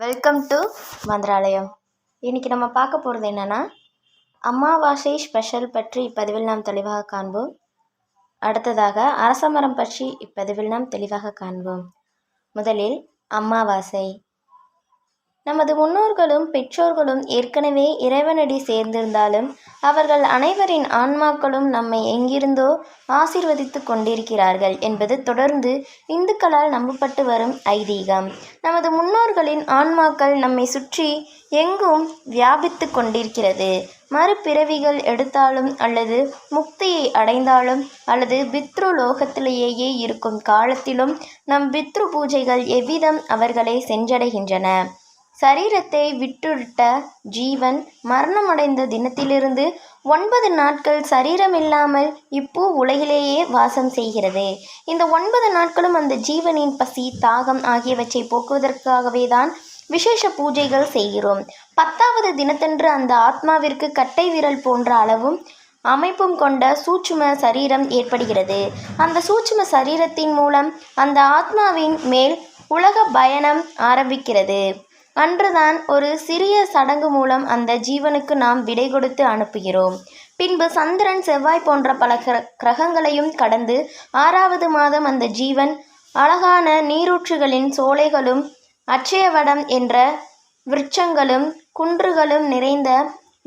Welcome to Mantralayam இன்றைக்கி நம்ம பார்க்க போகிறது என்னென்னா அமாவாசை ஸ்பெஷல் பற்றி இப்பதிவில் நாம் தெளிவாக காண்போம். அடுத்ததாக அரசமரம் பற்றி இப்பதிவில் நாம் தெளிவாக காண்போம். முதலில் அமாவாசை. நமது முன்னோர்களும் பெற்றோர்களும் ஏற்கனவே இறைவனடி சேர்ந்திருந்தாலும் அவர்கள் அனைவரின் ஆன்மாக்களும் நம்மை எங்கிருந்தோ ஆசிர்வதித்து கொண்டிருக்கிறார்கள் என்பது தொடர்ந்து இந்துக்களால் நம்பப்பட்டு வரும் ஐதீகம். நமது முன்னோர்களின் ஆன்மாக்கள் நம்மை சுற்றி எங்கும் வியாபித்து கொண்டிருக்கிறது. மறுபிறவிகள் எடுத்தாலும் அல்லது முக்தியை அடைந்தாலும் அல்லது பித்ரு லோகத்திலேயே இருக்கும் காலத்திலும் நம் பித்ரு பூஜைகள் எவ்விதம் அவர்களை சென்றடைகின்றன? சரீரத்தை விட்டுவிட்ட ஜீவன் மரணமடைந்த தினத்திலிருந்து ஒன்பது நாட்கள் சரீரமில்லாமல் இப்பூ உலகிலேயே வாசம் செய்கிறது. இந்த ஒன்பது நாட்களும் அந்த ஜீவனின் பசி தாகம் ஆகியவற்றை போக்குவதற்காகவே தான் விசேஷ பூஜைகள் செய்கிறோம். பத்தாவது தினத்தன்று அந்த ஆத்மாவிற்கு கட்டை விரல் போன்ற அளவும் அமைப்பும் கொண்ட சூட்சும சரீரம் ஏற்படுகிறது. அந்த சூட்சும சரீரத்தின் மூலம் அந்த ஆத்மாவின் மேல் உலக பயணம் ஆரம்பிக்கிறது. அன்றுதான் ஒரு சிறிய சடங்கு மூலம் அந்த ஜீவனுக்கு நாம் விடை கொடுத்து அனுப்புகிறோம். பின்பு சந்திரன் செவ்வாய் போன்ற பல கிர கிரகங்களையும் கடந்து ஆறாவது மாதம் அந்த ஜீவன் அழகான நீரூற்றுகளின் சோலைகளும் அச்சயவடம் என்ற விருட்சங்களும் குன்றுகளும் நிறைந்த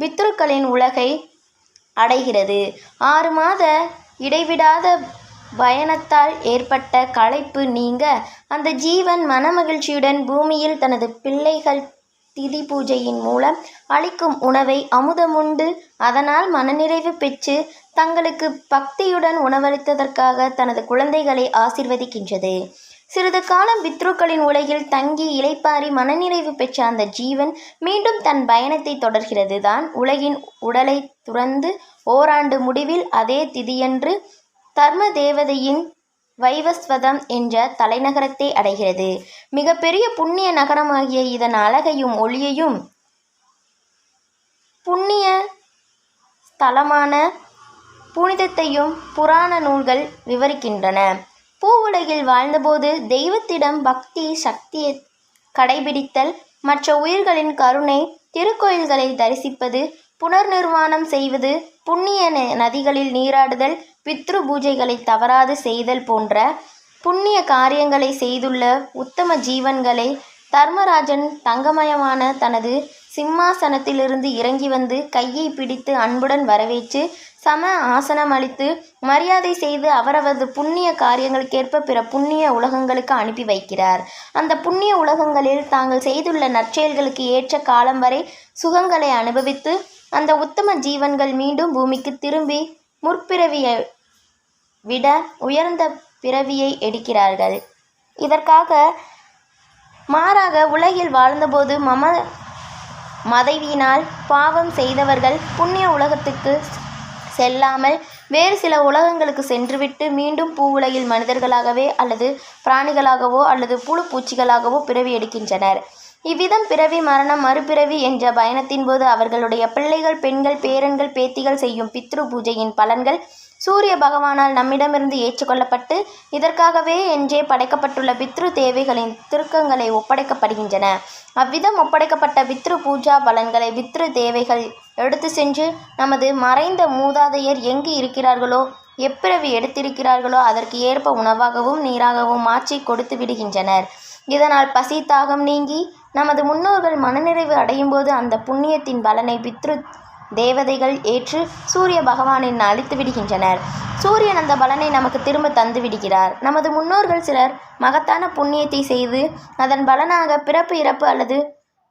பித்ருக்களின் உலகை அடைகிறது. ஆறு மாத இடைவிடாத பயணத்தால் ஏற்பட்ட களைப்பு நீங்க. அந்த ஜீவன் மனமகிழ்ச்சியுடன் பூமியில் தனது பிள்ளைகள் திதி பூஜையின் மூலம் அளிக்கும் உணவை அமுதமுண்டு அதனால் மனநிறைவு பெற்று தங்களுக்கு பக்தியுடன் உணவளித்ததற்காக தனது குழந்தைகளை ஆசிர்வதிக்கின்றது. சிறிது காலம் பித்ருக்களின் உலகில் தங்கி இலைப்பாரி மனநிறைவு பெற்ற அந்த ஜீவன் மீண்டும் தன் பயணத்தை தொடர்கிறது தான் உலகின் உடலை துறந்து ஓராண்டு முடிவில் அதே திதியன்று தர்ம தேவதையின் வைவஸ்வதம் என்ற தலைநகரத்தை அடைகிறது. மிகப்பெரிய புண்ணிய நகரமாகிய இதன் அழகையும் ஒளியையும் புண்ணிய ஸ்தலமான புனிதத்தையும் புராண நூல்கள் விவரிக்கின்றன. பூவுலகில் வாழ்ந்தபோது தெய்வத்திடம் பக்தி சக்தியை கடைபிடித்தல் மற்ற உயிர்களின் கருணை திருக்கோயில்களை தரிசிப்பது புனர்நிர்மாணம் செய்வது புண்ணிய நதிகளில் நீராடுதல் பித்ரு பூஜைகளை தவறாது செய்தல் போன்ற புண்ணிய காரியங்களை செய்துள்ள உத்தம ஜீவன்களை தர்மராஜன் தங்கமயமான தனது சிம்மாசனத்திலிருந்து இறங்கி வந்து கையை பிடித்து அன்புடன் வரவேற்று சம ஆசனம் அளித்து மரியாதை செய்து அவரவரது புண்ணிய காரியங்களுக்கேற்ப பிற புண்ணிய உலகங்களுக்கு அனுப்பி வைக்கிறார். அந்த புண்ணிய உலகங்களில் தாங்கள் செய்துள்ள நற்செயல்களுக்கு ஏற்ற காலம் வரை சுகங்களை அனுபவித்து அந்த உத்தம ஜீவன்கள் மீண்டும் பூமிக்கு திரும்பி முற்பிறவியை விட உயர்ந்த பிறவியை எடுக்கிறார்கள். இதற்காக மாறாக உலகில் வாழ்ந்தபோது மம மதைவியினால் பாவம் செய்தவர்கள் புண்ணிய உலகத்துக்கு செல்லாமல் வேறு சில உலகங்களுக்கு சென்றுவிட்டு மீண்டும் பூ உலகில் மனிதர்களாகவே அல்லது பிராணிகளாகவோ அல்லது புழு பூச்சிகளாகவோ பிறவி எடுக்கின்றனர். இவ்விதம் பிறவி மரணம் மறுபிறவி என்ற பயணத்தின் போது அவர்களுடைய பிள்ளைகள் பெண்கள் பேரன்கள் பேத்திகள் செய்யும் பித்ரு பூஜையின் பலன்கள் சூரிய பகவானால் நம்மிடமிருந்து ஏற்றுக்கொள்ளப்பட்டு இதற்காகவே என்றே படைக்கப்பட்டுள்ள பித்ரு தேவைகளின் திருக்கங்களை ஒப்படைக்கப்படுகின்றன. அவ்விதம் ஒப்படைக்கப்பட்ட பித்ரு பூஜா பலன்களை பித்ரு தேவைகள் எடுத்து சென்று நமது மறைந்த மூதாதையர் எங்கு இருக்கிறார்களோ எப்பிறவி எடுத்திருக்கிறார்களோ அதற்கு ஏற்ப உணவாகவும் நீராகவும் மாற்றி கொடுத்து விடுகின்றனர். இதனால் பசி தாகம் நீங்கி நமது முன்னோர்கள் மனநிறைவு அடையும்போது அந்த புண்ணியத்தின் பலனை பித்ரு தேவதைகள் ஏற்று சூரிய பகவானின் அழித்து விடுகின்றனர். சூரியன் அந்த பலனை நமக்கு திரும்ப தந்து விடுகிறார். நமது முன்னோர்கள் சிலர் மகத்தான புண்ணியத்தை செய்து அதன் பலனாக பிறப்பு இறப்பு அல்லது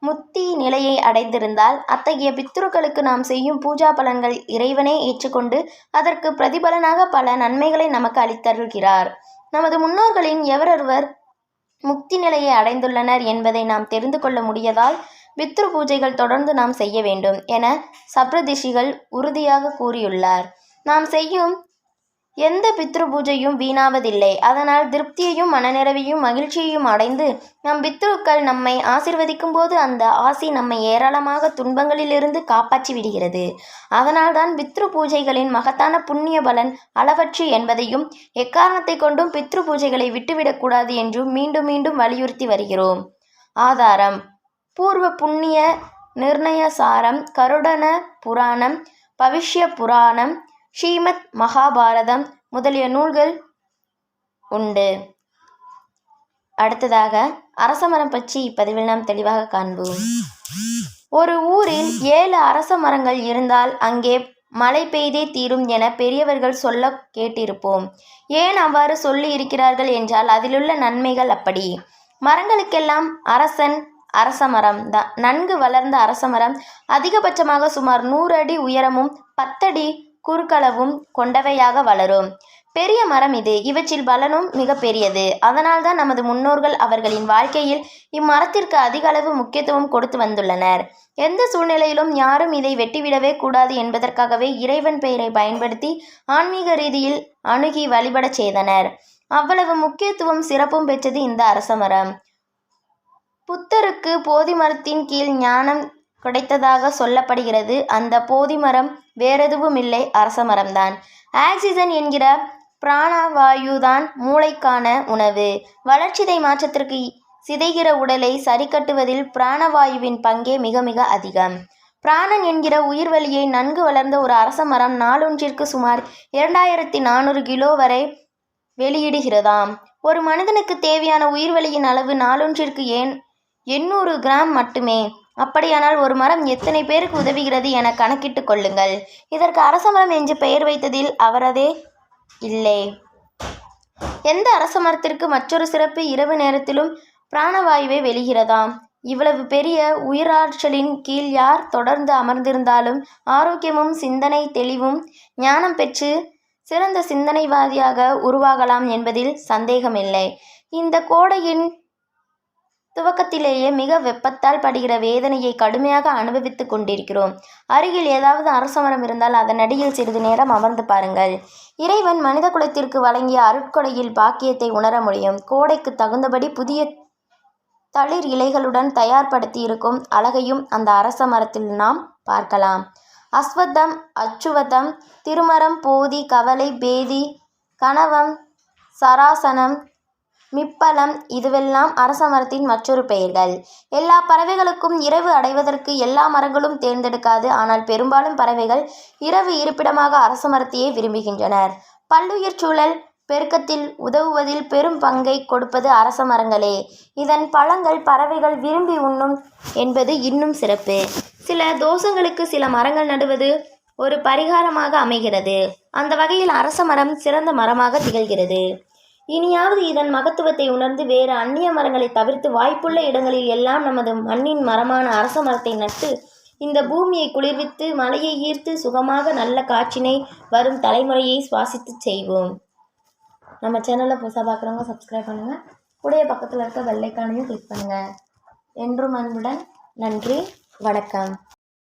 முத்தி நிலையை அடைந்திருந்தால் அத்தகைய பித்ருக்களுக்கு நாம் செய்யும் பூஜா பலன்கள் இறைவனே ஏற்றுக்கொண்டு அதற்கு பிரதிபலனாக பல நன்மைகளை நமக்கு அளித்தருள்கிறார். நமது முன்னோர்களின் எவரொருவர் முக்தி நிலையை அடைந்துள்ளனர் என்பதை நாம் தெரிந்து கொள்ள முடியதால் பித்ரு பூஜைகள் தொடர்ந்து நாம் செய்ய வேண்டும் என சப்ரதிஷிகள் உறுதியாக கூறியுள்ளார். நாம் செய்யும் எந்த பித்ரு பூஜையும் வீணாவதில்லை. அதனால் திருப்தியையும் மனநிறைவையும் மகிழ்ச்சியையும் அடைந்து நம் பித்ருக்கள் நம்மை ஆசிர்வதிக்கும் போது அந்த ஆசி நம்மை ஏராளமாக துன்பங்களிலிருந்து காப்பாற்றி விடுகிறது. அதனால்தான் பித்ரு பூஜைகளின் மகத்தான புண்ணிய பலன் அளவற்று என்பதையும் எக்காரணத்தை கொண்டும் பித்ரு பூஜைகளை விட்டுவிடக்கூடாது என்றும் மீண்டும் மீண்டும் வலியுறுத்தி வருகிறோம். ஆதாரம். பூர்வ புண்ணிய நிர்ணய சாரம் கருடன புராணம் பவிஷ்ய புராணம் ஸ்ரீமத் மகாபாரதம் முதலிய நூல்கள் உண்டு. அடுத்ததாக அரசமரம் பற்றி இப்பதிவில் நாம் தெளிவாக காண்போம். ஒரு ஊரில் ஏழு அரச மரங்கள் இருந்தால் அங்கே மழை பெய்தே தீரும் என பெரியவர்கள் சொல்ல கேட்டிருப்போம். ஏன் அவ்வாறு சொல்லி இருக்கிறார்கள் என்றால் அதிலுள்ள நன்மைகள் அப்படி. மரங்களுக்கெல்லாம் அரசன் அரச மரம் தான். நன்கு வளர்ந்த அரச மரம் அதிகபட்சமாக சுமார் நூறு அடி உயரமும் பத்தடி குறுக்களவும் கொண்டவையாக வளரும். பெரிய மரம் இது. இவற்றில் பலனும் மிக பெரியது. அதனால்தான் நமது முன்னோர்கள் அவர்களின் வாழ்க்கையில் இம்மரத்திற்கு அதிக அளவு முக்கியத்துவம் கொடுத்து வந்துள்ளனர். எந்த சூழ்நிலையிலும் யாரும் இதை வெட்டிவிடவே கூடாது என்பதற்காகவே இறைவன் பெயரை பயன்படுத்தி ஆன்மீக ரீதியில் அணுகி வழிபடச் செய்தனர். அவ்வளவு முக்கியத்துவம் சிறப்பும் பெற்றது இந்த அரசமரம் புத்தருக்கு போதி மரத்தின் கீழ் ஞானம் கிடைத்ததாக சொல்லப்படுகிறது. அந்த போதி மரம் வேறெதுவுமில்லை அரச மரம்தான். ஆக்சிஜன் என்கிற பிராணவாயுதான் மூளைக்கான உணவு. வளர்ச்சிதை மாற்றத்திற்கு சிதைகிற உடலை சரிக்கட்டுவதில் பிராணவாயுவின் பங்கே மிக மிக அதிகம். பிராணன் என்கிற உயிர்வலியை நன்கு வளர்ந்த ஒரு அரச மரம் நாளொன்றிற்கு சுமார் இரண்டாயிரத்தி நானூறு கிலோ வரை வெளியிடுகிறதாம். ஒரு மனிதனுக்கு தேவையான உயிர்வலியின் அளவு நாளொன்றிற்கு ஏன் எண்ணூறு கிராம் மட்டுமே? அப்படியானால் ஒரு மரம் எத்தனை பேருக்கு உதவுகிறது என கணக்கிட்டு கொள்ளுங்கள். இதற்கு அரச மரம் என்று பெயர் வைத்ததில் அவரதே இல்லை. எந்த அரச மரத்திற்கு மற்றொரு சிறப்பு இரவு நேரத்திலும் பிராணவாயுவை வெளிகிறதாம்? இவ்வளவு பெரிய உயிராற்றலின் கீழ் யார் தொடர்ந்து அமர்ந்திருந்தாலும் ஆரோக்கியமும் சிந்தனை தெளிவும் ஞானம் பெற்று சிறந்த சிந்தனைவாதியாக உருவாகலாம் என்பதில் சந்தேகமில்லை. இந்த கோடையின் துவக்கத்திலேயே மிக வெப்பத்தால் படுகிற வேதனையை கடுமையாக அனுபவித்துக் கொண்டிருக்கிறோம். அருகில் ஏதாவது அரசமரம் இருந்தால் அதன் அடியில் சிறிது நேரம் அமர்ந்து பாருங்கள். இறைவன் மனித குலத்திற்கு வழங்கிய அருட்கொடையில் பாக்கியத்தை உணர முடியும். கோடைக்கு தகுந்தபடி புதிய தளிர் இலைகளுடன் தயார்படுத்தி இருக்கும் அழகையும் அந்த அரச மரத்தில் நாம் பார்க்கலாம். அஸ்வத்தம் அச்சுவதம் திருமரம் போதி கவலை பேதி கணவம் சராசனம் மிப்பலம் இதுவெல்லாம் அரச மரத்தின் மற்றொரு பெயர்கள். எல்லா பறவைகளுக்கும் இரவு அடைவதற்கு எல்லா மரங்களும் தேர்ந்தெடுக்காது. ஆனால் பெரும்பாலும் பறவைகள் இரவு இருப்பிடமாக அரச மரத்தையே விரும்புகின்றனர். பல்லுயிர் சூழல் பெருக்கத்தில் உதவுவதில் பெரும் பங்கை கொடுப்பது அரச மரங்களே. இதன் பழங்கள் பறவைகள் விரும்பி உண்ணும் என்பது இன்னும் சிறப்பு. சில தோஷங்களுக்கு சில மரங்கள் நடுவது ஒரு பரிகாரமாக அமைகிறது. அந்த வகையில் அரச மரம் சிறந்த மரமாக திகழ்கிறது. இனியாவது இதன் மகத்துவத்தை உணர்ந்து வேறு அந்நிய மரங்களை தவிர்த்து வாய்ப்புள்ள இடங்களில் எல்லாம் நமது மண்ணின் மரமான அரச மரத்தை நட்டு இந்த பூமியை குளிர்வித்து மலையை ஈர்த்து சுகமாக நல்ல காற்றினை வரும் தலைமுறையை சுவாசித்து செய்வோம். நம்ம சேனலில் புதுசாக பார்க்குறவங்க சப்ஸ்கிரைப் பண்ணுங்கள் கூடயே பக்கத்தில் இருக்க வெள்ளைக்கானையும் கிளிக் பண்ணுங்கள் என்றும் அன்புடன் நன்றி வணக்கம்.